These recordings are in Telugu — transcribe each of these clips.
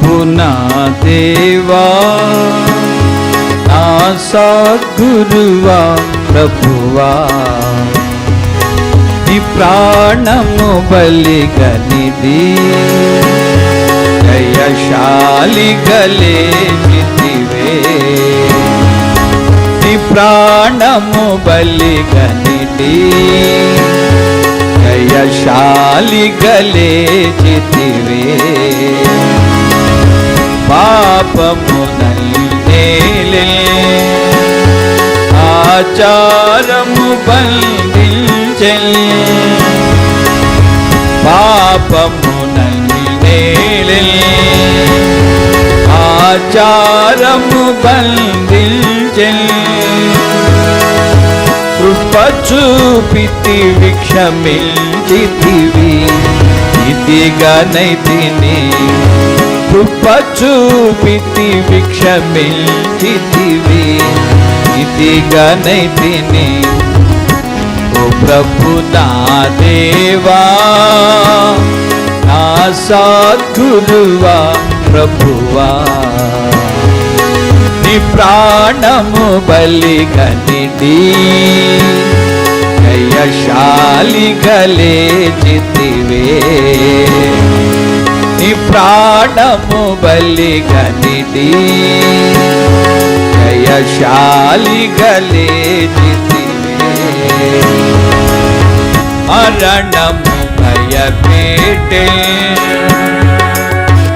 ప్రభు నా దేవా. నా సద్గురువా ప్రభువా. ఈ ప్రాణము బలిగనిది. జయశాలి గలేమితివే నీ ప్రాణము బలిగనిది. జయశాలి గలే చితివే నల్లేలే. ఆచారము బంధించెల్. పాపము నల్లేలే. ఆచారము బంధించెల్. కృప చూపితి విక్షమించితివి ఇదిగా నైతిని కృప చూపితి విక్షమించితివి ఇదిగా నైతిని. ఓ ప్రభు నా దేవా నా సద్గురువా ప్రభువా. నీ ప్రాణము బలిగనిడి జయశాలి గలే చితివే నీ ప్రాణము బలిగనిడి జయశాలి గలే చితివే మరణము భయపేటే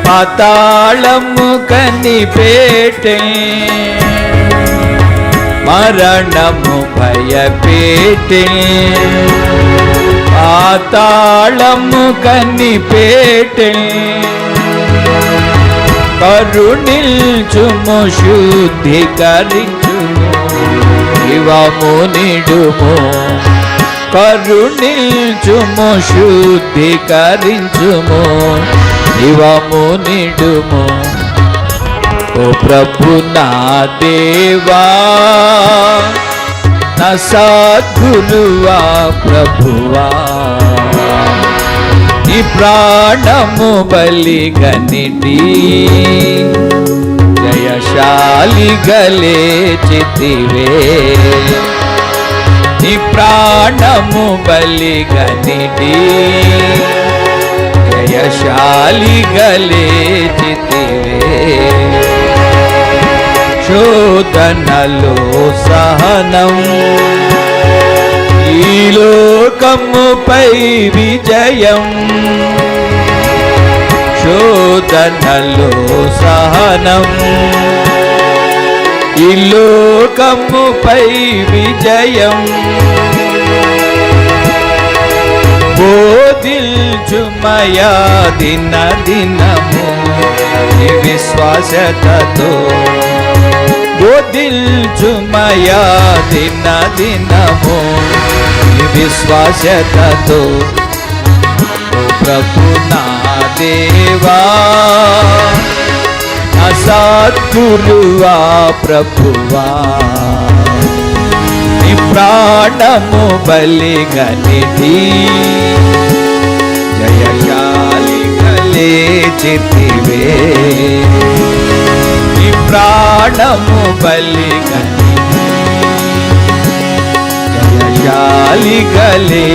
పాతాళము కనిపేటే. మరణము భయపేటే పాతాళము కనిపేటే. కరుణిల్చుము శుద్ధీకరించుము శివము నిడుము. కరుణిల్చుము శుద్ధీకరించుము శివము నిడుము. ఓ ప్రభు నా దేవా నా సద్గురువా ప్రభువా. ప్రాణము బలి గనిటి. జయశాలి గలే చితివే. నీ ప్రాణము బలి గనిటి. జయశాలి గలే చితివే. శోధనలో సహనం ఈ లోకముపై విజయం. శోధనలో సహనం. ఈ లోకముపై విజయం. బోధిల్చుమయా దిన దినము నీ విశ్వాసతతో. బోధిల్చుమయా దిన దినము విశ్వాసతతో ప్రభు నా దేవా నా ప్రభువా. నీ ప్రాణము బలిగనిటి జయశాలి గలే చితివే నీ ప్రాణము బలిగనిటి జయశాలి గలే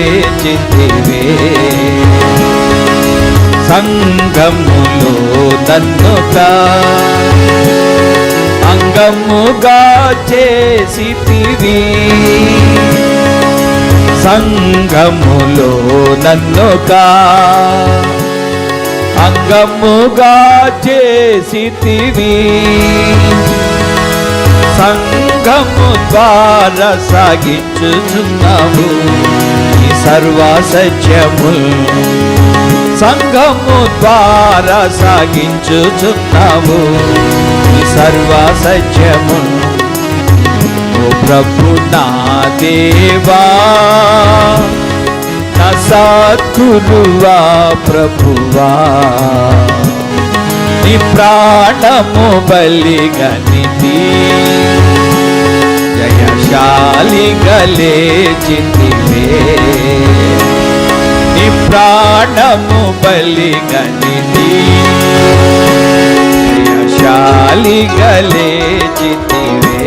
చితివే సంగములో నన్నుగా అంగముగా చేసితివి. సంగములో నన్నుగా అంగముగా చేసితివి. సంఘము ద్వారా సాగించుచున్నాము. ఈ సర్వసత్యము సంఘము ద్వారా సాగించుచున్నాము. ఈ సర్వసత్యము ఓ ప్రభు నా దేవా నా సద్గురువా ప్రభువా. నీ ప్రాణము బలిగనిది జయశాలి నీ ప్రాణము బలిగనిది జయశాలి గలేచితివే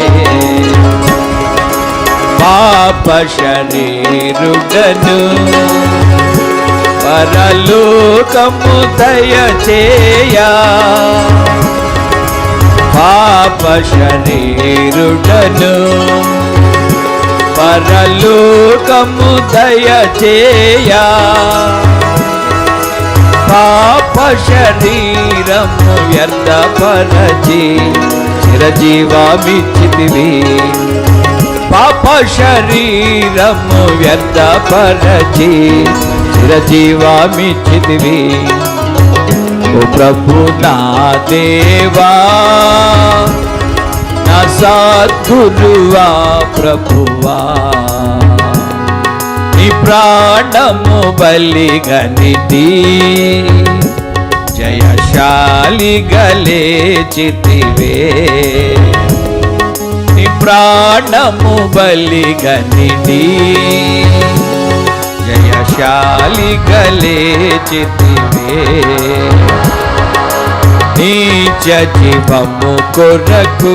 పాప శరీరుగను పరలోకము దయచేయా. పాప శరీరుడను పరలోకము దయచేయా. పాప శరీరము వ్యర్థపరచి చిరజీవామిచ్చితివి పాప శరీరము వ్యర్థపరచి చిరజీవామిచ్చితివి ఓ ప్రభు నా దేవా నా సద్గురువా ప్రభువా. నీ ప్రాణము బలిగనిది జయశాలి గలే చితివే నీ ప్రాణము బలిగనిది జయశాలి గలే చితివే నీచ జీవము కొరకు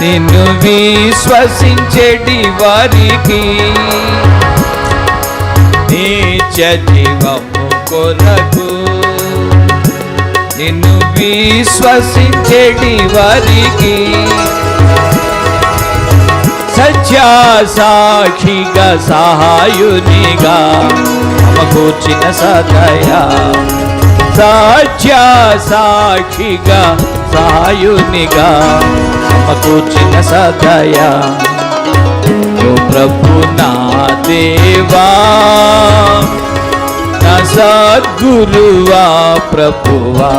నిన్ను విశ్వసించేటి వారికి నీచ జీవము కొరకు. నిన్ను విశ్వసించేటి వారికి సత్యా సాక్షిగా సహాయునిగా సమకూర్చిన సదయా సత్య సాక్షిగా సహాయునిగా సమకూర్చిన సదయా ఓ ప్రభు నా దేవా నా సద్గురువా ప్రభువా.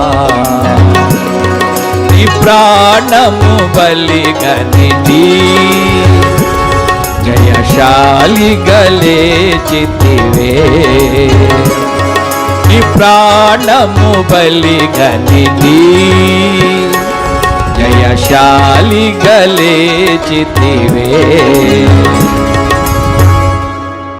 నీ ప్రాణము బలిగనిది జయశాలి గలే చితివే నీ ప్రాణము బలిగనిది జయశాలి గలేచితివే